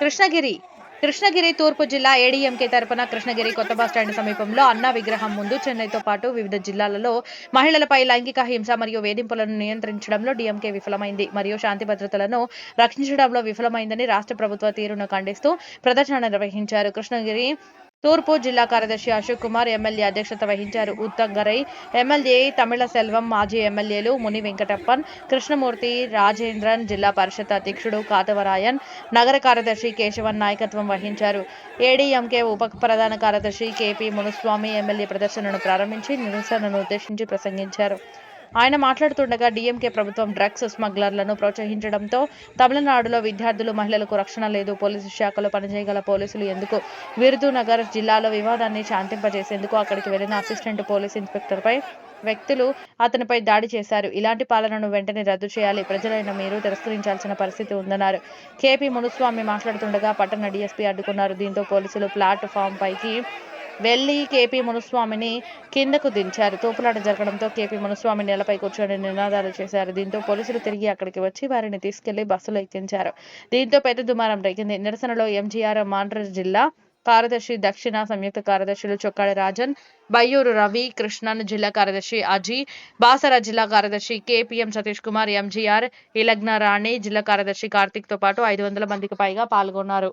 కృష్ణగిరి కృష్ణగిరి తూర్పు జిల్లా ఏడీఎంకే తరపున కృష్ణగిరి కొత్త బస్ స్టాండ్ సమీపంలో అన్నా విగ్రహం ముందు చెన్నైతో పాటు వివిధ జిల్లాలలో మహిళలపై లైంగిక హింస మరియు వేధింపులను నియంత్రించడంలో డీఎంకే విఫలమైంది. మరియు శాంతి భద్రతలను రక్షించడంలో విఫలమైందని రాష్ట్ర ప్రభుత్వ తీరును ఖండిస్తూ ప్రదర్శన నిర్వహించారు. కృష్ణగిరి తూర్పు జిల్లా కార్యదర్శి అశోక్ కుమార్ ఎమ్మెల్యే అధ్యక్షత వహించారు. ఉత్తంగరై ఎమ్మెల్యే తమిళ సెల్వం మాజీ ఎమ్మెల్యేలు ముని వెంకటప్పన్ కృష్ణమూర్తి రాజేంద్రన్ జిల్లా పరిషత్ అధ్యక్షుడు కాతవరాయన్ నగర కార్యదర్శి కేశవన్ నాయకత్వం వహించారు. ఏడీఎంకే ఉప ప్రధాన కార్యదర్శి కేపీ మునుస్వామి ఎమ్మెల్యే ప్రదర్శనను ప్రారంభించి నిరసనను ఉద్దేశించి ప్రసంగించారు. ఆయన మాట్లాడుతుండగా డీఎంకే ప్రభుత్వం డ్రగ్స్ స్మగ్లర్లను ప్రోత్సహించడంతో తమిళనాడులో విద్యార్థులు మహిళలకు రక్షణ లేదు. పోలీసు శాఖలో పనిచేయగల పోలీసులు ఎందుకు? విరుదునగర్ జిల్లాలో వివాదాన్ని శాంతింపజేసేందుకు అక్కడికి వెళ్ళిన అసిస్టెంట్ పోలీస్ ఇన్స్పెక్టర్పై వ్యక్తులు అతనిపై దాడి చేశారు. ఇలాంటి పాలనను వెంటనే రద్దు చేయాలి. ప్రజలైన మీరు తిరస్కరించాల్సిన పరిస్థితి ఉందన్నారు. కేపీ మునుస్వామి మాట్లాడుతుండగా పట్టణ డీఎస్పీ అడ్డుకున్నారు. దీంతో పోలీసులు ప్లాట్ఫామ్ పైకి వెళ్ళి కేపీ మునుస్వామిని కిందకు దించారు. తోపులాట జరగడంతో కేపీ మునుస్వామి నేలపై కూర్చొని నినాదాలు చేశారు. దీంతో పోలీసులు తిరిగి అక్కడికి వచ్చి వారిని తీసుకెళ్ళి బస్సులో ఎక్కించారు. దీంతో పెద్ద దుమారం రేగింది. నిరసనలో ఎంజీఆర్ మాండ్ర జిల్లా కార్యదర్శి దక్షిణ సంయుక్త కార్యదర్శులు చొక్కాడి రాజన్ బయ్యూరు రవి కృష్ణన్ జిల్లా కార్యదర్శి అజీ బాసర జిల్లా కార్యదర్శి కేపీఎం సతీష్ కుమార్ ఎంజీఆర్ ఇలగ్న రాణి జిల్లా కార్యదర్శి కార్తిక్తో పాటు ఐదు వందల మందికి పైగా పాల్గొన్నారు.